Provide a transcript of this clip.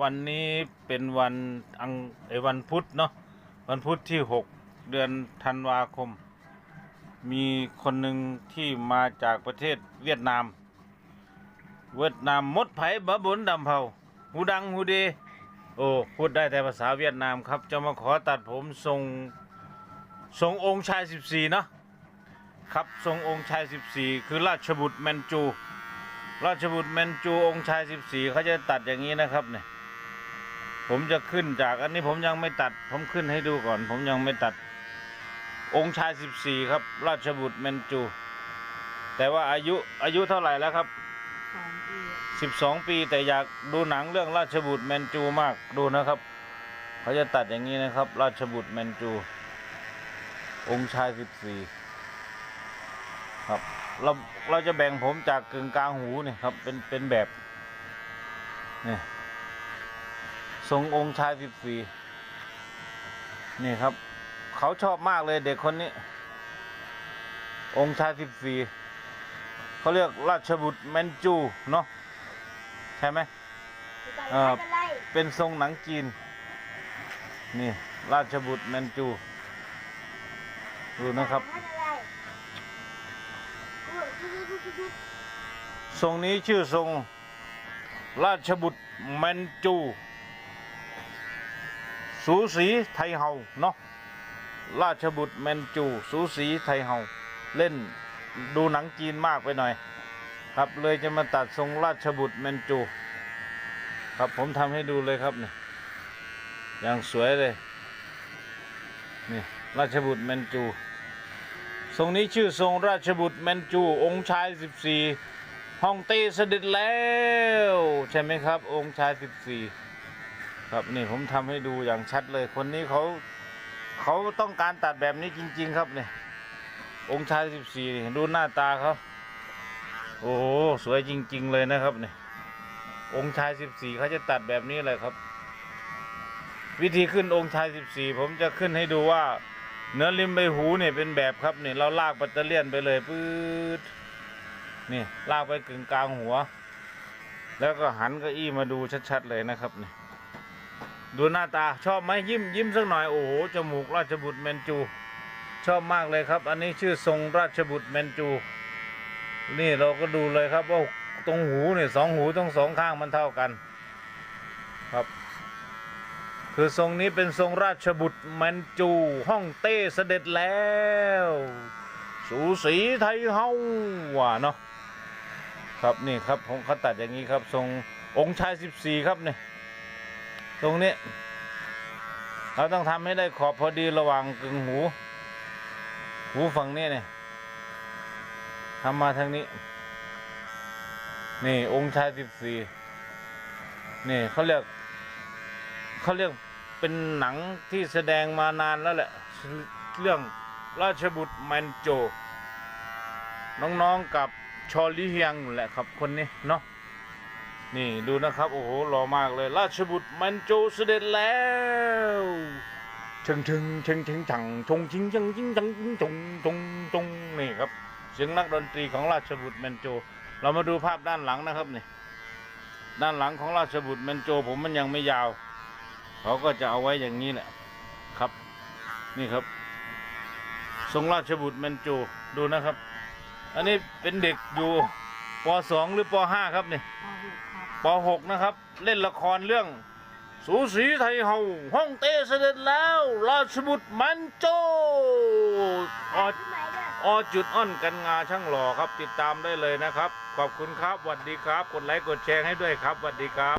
วันนี้เป็นวันอังไอวันพุธเนาะวันพุธที่หกเดือนธันวาคม มีคนหนึ่งที่มาจากประเทศเวียดนาม เวียดนามมดไผ่บะบุนดำเผาหูดังหูดีโอ้พูดได้แต่ภาษาเวียดนามครับ จะมาขอตัดผมทรงทรงองค์ชายสิบสี่เนาะครับทรงองค์ชายสิบสี่คือราชบุตรแมนจู ราชบุตรแมนจูองค์ชายสิบสี่เขาจะตัดอย่างนี้นะครับเนี่ย ผมจะขึ้นจากอันนี้ผมยังไม่ตัด ผมขึ้นให้ดูก่อน ผมยังไม่ตัด องค์ชายสิบสี่ครับ ราชบุตรแมนจู แต่ว่าอายุอายุเท่าไหร่แล้วครับสองปีสิบสองปีแต่อยากดูหนังเรื่องราชบุตรแมนจูมากดูนะครับ เขาจะตัดอย่างนี้นะครับ ราชบุตรแมนจู องค์ชายสิบสี่ครับ เราเราจะแบ่งผมจากกึ่งกลางหูเนี่ยครับเป็นเป็นแบบนี่ ทรงองค์ชายสิบสี่นี่ครับ เขาชอบมากเลยเด็กคนนี้ องค์ชายสิบสี่เขาเรียกราชบุตรแมนจูเนาะใช่ไหมเอ่อเป็นทรงหนังจีน นี่ ราชบุตรแมนจู ดูนะครับ ทรงนี้ชื่อทรง ราชบุตรแมนจู สูสีไทยเฮาเนาะราชบุตรแมนจู สูสีไทยเฮาเล่นดูหนังจีนมากไปหน่อย ครับเลยจะมาตัดทรงราชบุตรแมนจู ครับผมทำให้ดูเลยครับเนี่ยอย่างสวยเลยนี่ราชบุตรแมนจู ทรงนี้ชื่อทรงราชบุตรแมนจู องค์ชายสิบสี่ห้องเต้เสด็จแล้ว ใช่ไหมครับ องค์ชายสิบสี่ ครับนี่ผมทำให้ดูอย่างชัดเลยคนนี้เขาเขาต้องการตัดแบบนี้จริง ๆ ครับเนี่ยองค์ชายสิบสี่ดูหน้าตาเขาโอ้โหสวยจริง ๆ เลยนะครับเนี่ยองค์ชายสิบสี่เขาจะตัดแบบนี้เลยครับ วิธีขึ้นองค์ชายสิบสี่ผมจะขึ้นให้ดูว่า เนื้อริมใบหูเนี่ยเป็นแบบครับนี่เราลากปัตเตอร์เลียนไปเลยปื๊ดนี่ลากไปกึ่งกลางหัว แล้วก็หันเก้าอี้มาดูชัด ๆ เลยนะครับนี่ ดูหน้าตาชอบไหมยิ้มยิ้มสักหน่อยโอ้โหจมูกราชบุตรแมนจู ชอบมากเลยครับ อันนี้ชื่อทรงราชบุตรแมนจู นี่เราก็ดูเลยครับว่าตรงหูเนี่ยสองหูต้องสองข้างมันเท่ากัน ครับ คือทรงนี้เป็นทรงราชบุตรแมนจู ห้องเต้เสด็จแล้ว สูสีไทยเฮาว่าเนาะครับนี่ครับผมเขาตัดอย่างนี้ครับ ทรงองค์ชายสิบสี่ครับเนี่ย ตรงนี้ เราต้องทำให้ได้ขอบพอดีระหว่างกึ่งหู หูฝั่งนี้เนี่ยทำมาทางนี้ นี่องค์ชายสิบสี่นี่เขาเรียกเขาเรียกเป็นหนังที่แสดงมานานแล้วแหละ เรื่องราชบุตรแมนโจ น้องๆกับชอลิเฮียงแหละครับคนนี้เนาะ นี่ดูนะครับโอ้โหหล่อมากเลย ราชบุตรแมนโจเสด็จแล้วชึงชึงชึงชึงชังชงชิงชังชิงชังชงชงชงชงนี่ครับเสียงนักดนตรีของราชบุตรแมนโจ เรามาดูภาพด้านหลังนะครับนี่ด้านหลังของราชบุตรแมนโจผมมันยังไม่ยาว เขาก็จะเอาไว้อย่างนี้แหละครับ นี่ครับ ทรงราชบุตรแมนโจดูนะครับ อันนี้เป็นเด็กอยู่ ป .2 หรือป .5 ครับนี่ปหกครับป .6 นะครับ เล่นละครเรื่อง สูสีไทยเฮาห้องเต้เสด็จแล้ว ราชบุตรแมนโจออออจุดอ้อนกันงาช่างหล่อครับ ติดตามได้เลยนะครับ ขอบคุณครับสวัสดีครับ กดไลค์กดแชร์ให้ด้วยครับสวัสดีครับ